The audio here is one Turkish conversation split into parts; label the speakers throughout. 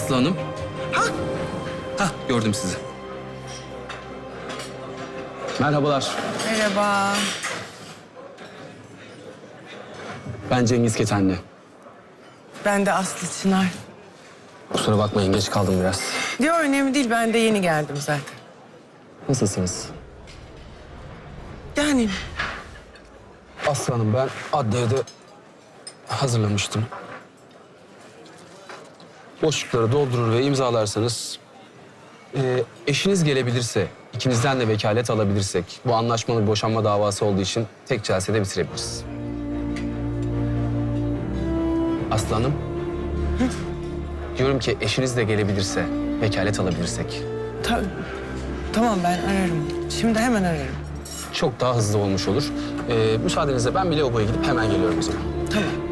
Speaker 1: Aslı Hanım.
Speaker 2: Ha?
Speaker 1: Hah gördüm sizi. Merhabalar.
Speaker 2: Merhaba.
Speaker 1: Ben Cengiz Ketenli.
Speaker 2: Ben de Aslı Çınar.
Speaker 1: Kusura bakmayın geç kaldım biraz.
Speaker 2: Yok önemli değil. Ben de yeni geldim zaten.
Speaker 1: Nasılsınız?
Speaker 2: Yani
Speaker 1: Aslı Hanım ben adliyede hazırlamıştım. Boşlukları doldurur ve imzalarsanız... e, eşiniz gelebilirse, ikinizden de vekalet alabilirsek... ...bu anlaşmalı bir boşanma davası olduğu için tek celsede bitirebiliriz. Aslı Hanım. Diyorum ki eşiniz de gelebilirse, vekalet alabilirsek...
Speaker 2: ta- tamam ben ararım. Şimdi hemen ararım.
Speaker 1: ...çok daha hızlı olmuş olur. E, müsaadenizle ben bir lavaboya gidip hemen geliyorum o zaman.
Speaker 2: Tamam.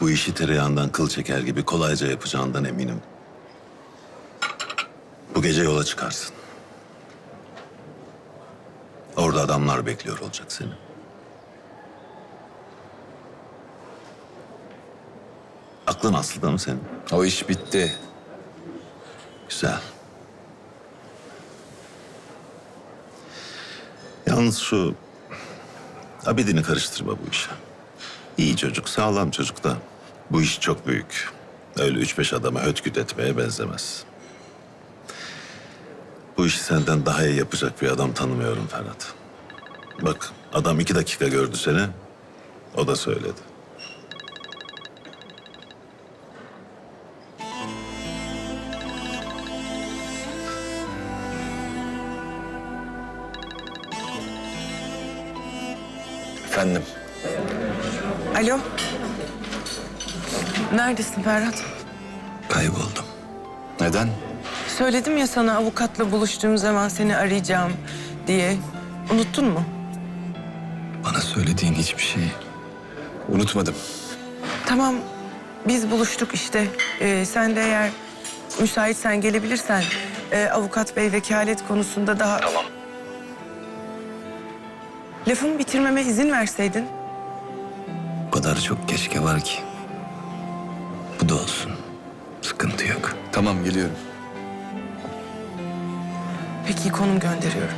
Speaker 3: Bu işi tereyağından kıl çeker gibi kolayca yapacağından eminim. Bu gece yola çıkarsın. Orada adamlar bekliyor olacak seni. Aklın aslında mı senin?
Speaker 4: O iş bitti.
Speaker 3: Güzel. Yalnız şu Abidin'i karıştırma bu işe. İyi çocuk, sağlam çocuk da bu iş çok büyük. Öyle üç beş adama hötküt etmeye benzemez. Bu işi senden daha iyi yapacak bir adam tanımıyorum Ferhat. Bak adam iki dakika gördü seni, o da söyledi.
Speaker 4: Efendim.
Speaker 2: Alo. Neredesin Ferhat?
Speaker 4: Kayboldum. Neden?
Speaker 2: Söyledim ya sana avukatla buluştuğum zaman seni arayacağım diye. Unuttun mu?
Speaker 4: Bana söylediğin hiçbir şeyi unutmadım.
Speaker 2: Tamam. Biz buluştuk işte. Ee, sen de eğer müsaitsen gelebilirsen e, avukat bey vekalet konusunda daha... Tamam. Lafımı bitirmeme izin verseydin.
Speaker 4: Kadar çok keşke var ki. Bu da olsun. Sıkıntı yok. Tamam geliyorum.
Speaker 2: Peki konum gönderiyorum.